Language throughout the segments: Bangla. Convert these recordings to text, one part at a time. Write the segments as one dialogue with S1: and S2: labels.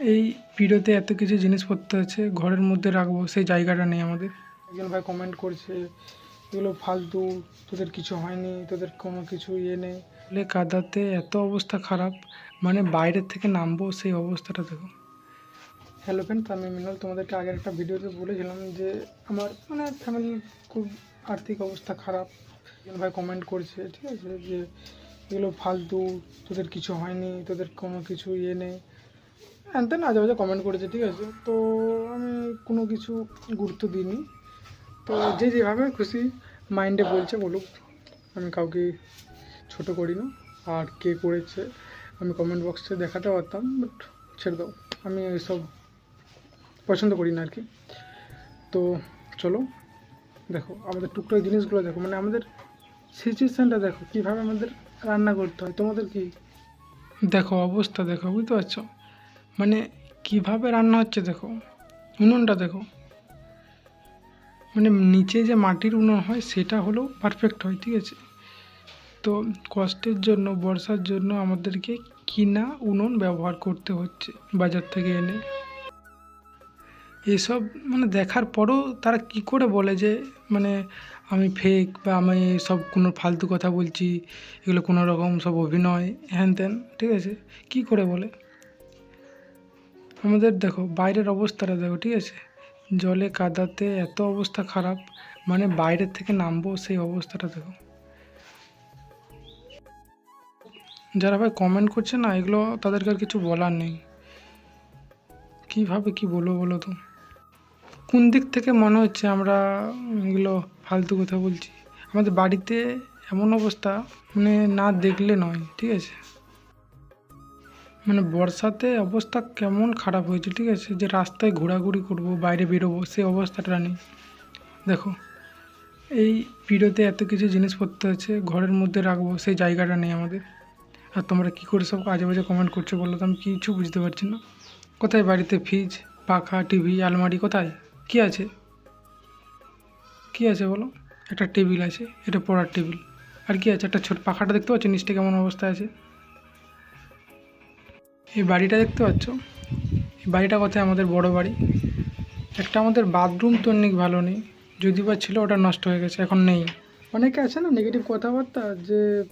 S1: এই ভিডিওতে এত কিছু জিনিসপত্র আছে, ঘরের মধ্যে রাখব, সেই জায়গাটা নেই আমাদের। একজন ভাই কমেন্ট করছে, এগুলো ফালতু, তোদের কিছু হয়নি, তোদের কোনো কিছু ইয়ে নেই। কাদাতে এত অবস্থা খারাপ মানে বাইরের থেকে নামবো, সেই অবস্থাটা দেখো। হ্যালো ফ্রেন্ড আমি মিনাল, তোমাদেরকে আগের একটা ভিডিওতে বলেছিলাম যে, আমার মানে ফ্যামিলির খুব আর্থিক অবস্থা খারাপ। একজন ভাই কমেন্ট করছে, ঠিক আছে, যে এগুলো ফালতু, তোদের কিছু হয়নি, তোদের কোনো কিছু ইয়ে নেই। হ্যান তেন আজে বাজে কমেন্ট করেছে, ঠিক আছে? তো আমি কোনো কিছু গুরুত্ব দিইনি। তো যে যেভাবে খুশি মাইন্ডে বলছে বলুক, আমি কাউকে ছোট করি না। আর কে করেছে, আমি কমেন্ট বক্সে দেখাতে পারতাম বাট ছেড়ে দাও। আমি এসব পছন্দ করি না আর কি। তো চলো, দেখো, আমাদের টুকটাক জিনিসগুলো দেখো। মানে আমাদের সিচুয়েশানটা দেখো, কীভাবে আমাদের রান্না করতে হয়। তোমাদের কি? দেখো, অবস্থা দেখো, বুঝতে পারছ? মানে কীভাবে রান্না হচ্ছে দেখো? উনুনটা দেখো। মানে নিচে যে মাটির উনুন হয়, সেটা হলেও পারফেক্ট হয়, ঠিক আছে? তো কষ্টের জন্য, বর্ষার জন্য আমাদেরকে কিনা উনুন ব্যবহার করতে হচ্ছে বাজার থেকে এনে। এসব মানে দেখার পরেও তারা কি করে বলে যে মানে আমি ফেক বা আমি সব কোনো ফালতু কথা বলছি, এগুলো কোনো রকম সব অভিনয়, হ্যান ত্যান, ঠিক আছে? কি করে বলে? আমাদের দেখো, বাইরের অবস্থাটা দেখো, ঠিক আছে? জলে কাদাতে এত অবস্থা খারাপ মানে বাইরের থেকে নামবো সেই অবস্থাটা দেখো। যারা ভাই কমেন্ট করছে না, এগুলো তাদেরকে আর কিছু বলার নেই। কীভাবে কি বলব বলো তো? কোন দিক থেকে মনে হচ্ছে আমরা এগুলো ফালতু কথা বলছি? আমাদের বাড়িতে এমন অবস্থা মানে না দেখলে নয়, ঠিক আছে? মানে বর্ষাতে অবস্থা কেমন খারাপ হয়েছে, ঠিক আছে? যে রাস্তায় ঘোরাঘুরি করব, বাইরে বেরোবো সেই অবস্থাটা নেই। দেখো, এই ভিডিওতে এত কিছু জিনিসপত্র আছে, ঘরের মধ্যে রাখব, সেই জায়গাটা নেই আমাদের। আর তোমরা কী করে সব আজে বাজে কমেন্ট করছ বলো তো? আমি কিছু বুঝতে পারছি না। কোথায় বাড়িতে ফ্রিজ পাখা টিভি আলমারি, কোথায়? কী আছে? কী আছে বলো? একটা টেবিল আছে, এটা পড়ার টেবিল। আর কি আছে? একটা ছোট পাখাটা দেখতে পাচ্ছ? নিচটা কেমন অবস্থা আছে? এই বাড়িটা দেখতে পাচ্ছ? এই বাড়িটা কোথায়? আমাদের বড় বাড়ি। একটা আমাদের বাথরুম তো অনেক ভালো নেই। যদি বা ছিল, ওটা নষ্ট হয়ে গেছে, এখন নেই। অনেকে আছে না নেগেটিভ কথাবার্তা যে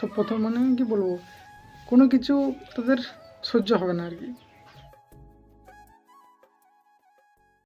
S1: সব প্রথম মানে কি বলব? কোনো কিছু তাদের সহ্য হবে না আর কি।